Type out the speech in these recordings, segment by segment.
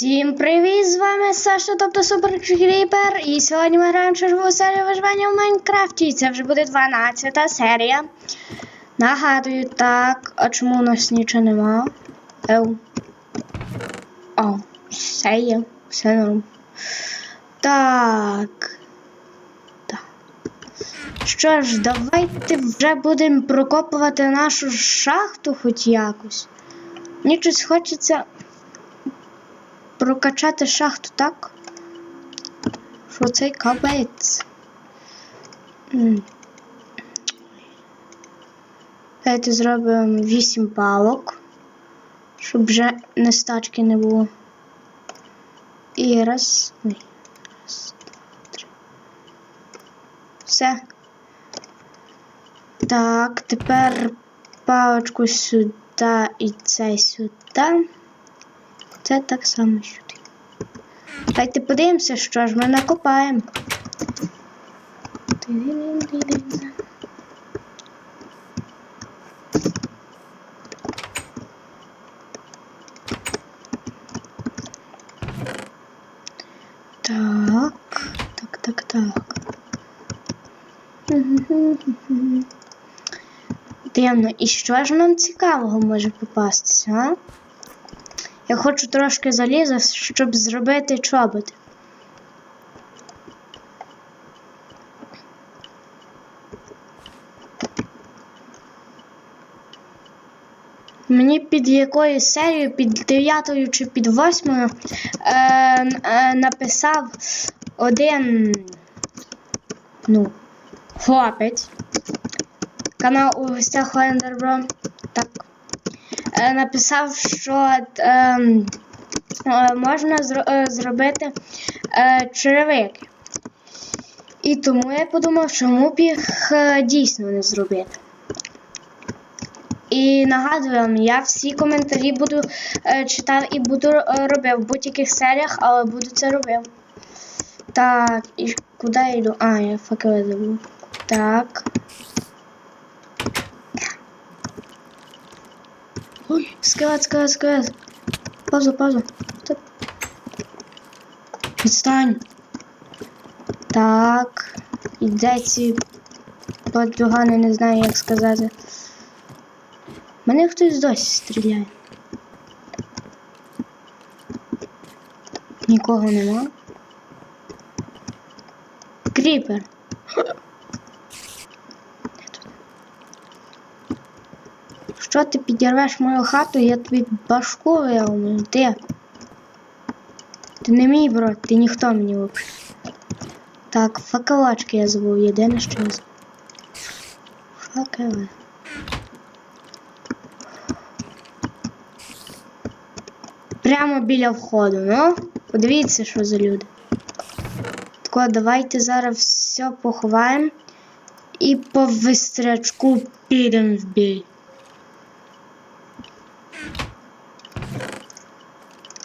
Всім привіт! З вами Саша, тобто Супер Кріпер. І сьогодні ми граємо чергову серію виживання в Майнкрафті. Це вже буде 12 серія. Нагадую, так, а чому у нас нічого нема? Ев. О, все є, все норм. Так. Так. Що ж, давайте вже будемо прокопувати нашу шахту хоч якось. Мені щось хочеться прокачати шахту так. Що цей капець. Давайте зробимо 8 палок, щоб вже нестачки не було. І раз. Ой. Раз, два, три. Все. Так, тепер палочку сюди і цей сюди. Це так само сюди. Давайте подивимося, що ж ми накопаємо. Так, так, так, так. Дивно, і що ж нам цікавого може попастися, а? Я хочу трошки заліза, щоб зробити чоботи. Мені під якою серією, під 9 чи під 8 е, е, написав один ну, хлопець. Канал у гостях Ендербро. Так написав, що е, е, можна е, зробити е, черевики. І тому я подумав, чому б їх е, дійсно не зробити. І нагадую вам, я всі коментарі буду е, читав і буду е, робив в будь-яких серіях, але буду це робив. Так, і куди я йду? А, я факели забув. Так. Ой, скелет, скелет, скелет. Пауза, пауза. Відстань. Так. І де ці не знаю, як сказати. Мене хтось досі стріляє. Нікого нема. Кріпер. Що ти підірвеш мою хату, я тобі башку виявлю. Ти. Ти не мій брат, ти ніхто мені взагалі. Так, факелочки я забув, єдине, що я забув. Факели. Прямо біля входу, ну? Подивіться, що за люди. Тако, давайте зараз все поховаємо і по вистрячку підемо в бій.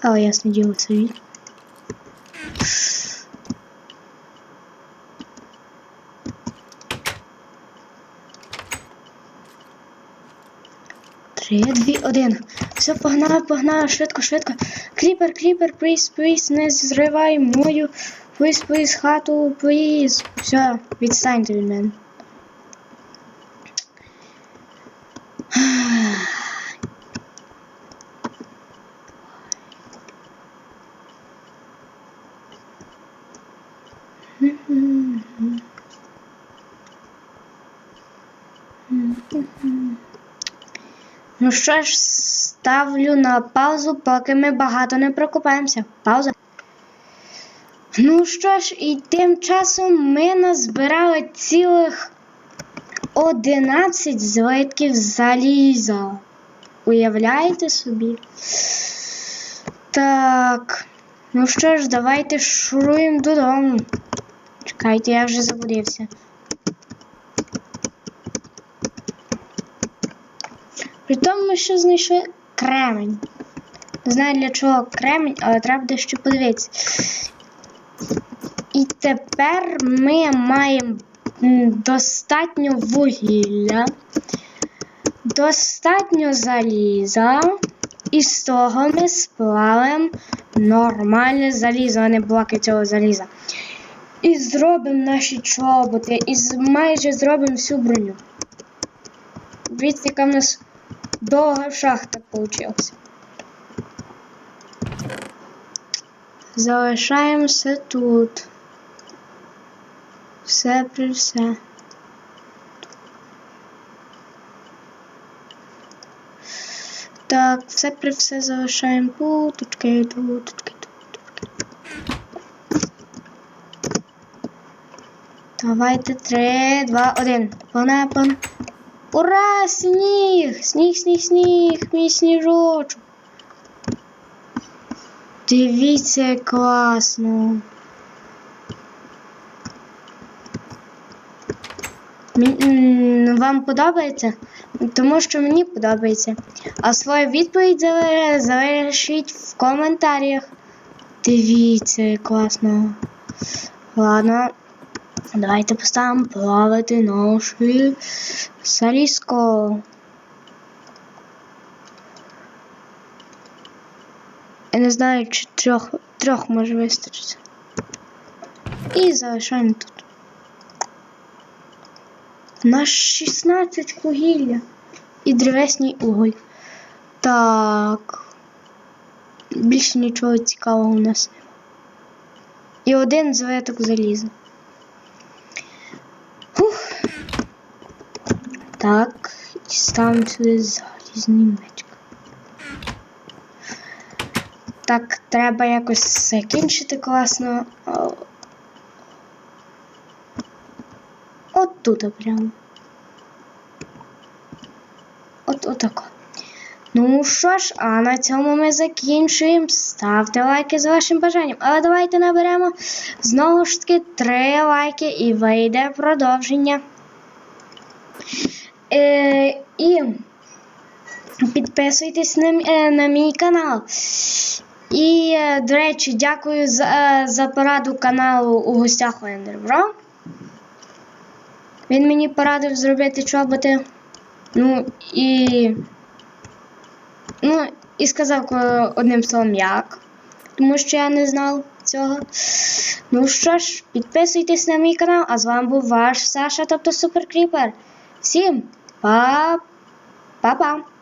А, ясно діло, це він. Три, дві, один. Все, погнали, погнали, швидко, швидко. Кріпер, кріпер, пліз, пліз, не зривай мою. Пліз, пліз, хату, пліз. Все, відстаньте від мене. Ну що ж, ставлю на паузу, поки ми багато не прокопаємося. Пауза. Ну що ж, і тим часом ми назбирали цілих 11 злитків заліза. Уявляєте собі? Так. Ну що ж, давайте шуруємо додому. Чекайте, я вже забудився. Притом ми ще знайшли кремень. Не знаю для чого кремень, але треба дещо подивитися. І тепер ми маємо достатньо вугілля, достатньо заліза, і з того ми сплавимо нормальне залізо, а не блоки цього заліза. І зробимо наші чоботи, і майже зробимо всю броню. Дивіться, яка в нас довга шахта вийшла. Залишаємося тут. Все при все. Так, все при все залишаємо путочки, туточки, туточки. Давайте три, два, один. Пане, пане. Ура! Сніг! Сніг, сніг, сніг! Мій сніжочок. Дивіться, як класно. Вам подобається? Тому що мені подобається. А свою відповідь залишіть в коментарях. Дивіться, як класно. Ладно. Давайте поставимо плавати наші салізко. Я не знаю, чи трьох, трьох може вистачити. І залишаємо тут. У нас 16 вугілля і древесний уголь. Так. Більше нічого цікавого у нас. І один зветок заліза. Так, і сюди залізний мечик. Так, треба якось закінчити класно. От тут прямо. От отако. Ну що ж, а на цьому ми закінчуємо. Ставте лайки за вашим бажанням. Але давайте наберемо знову ж таки три лайки і вийде продовження. Е, і підписуйтесь на, е, на мій канал. І, е, до речі, дякую за, е, за пораду каналу у гостях у Ендербро. Він мені порадив зробити чоботи. Ну і. Ну, і сказав одним словом як. Тому що я не знав цього. Ну що ж, підписуйтесь на мій канал, а з вами був ваш Саша, тобто Супер Кріпер. Всім па па-па!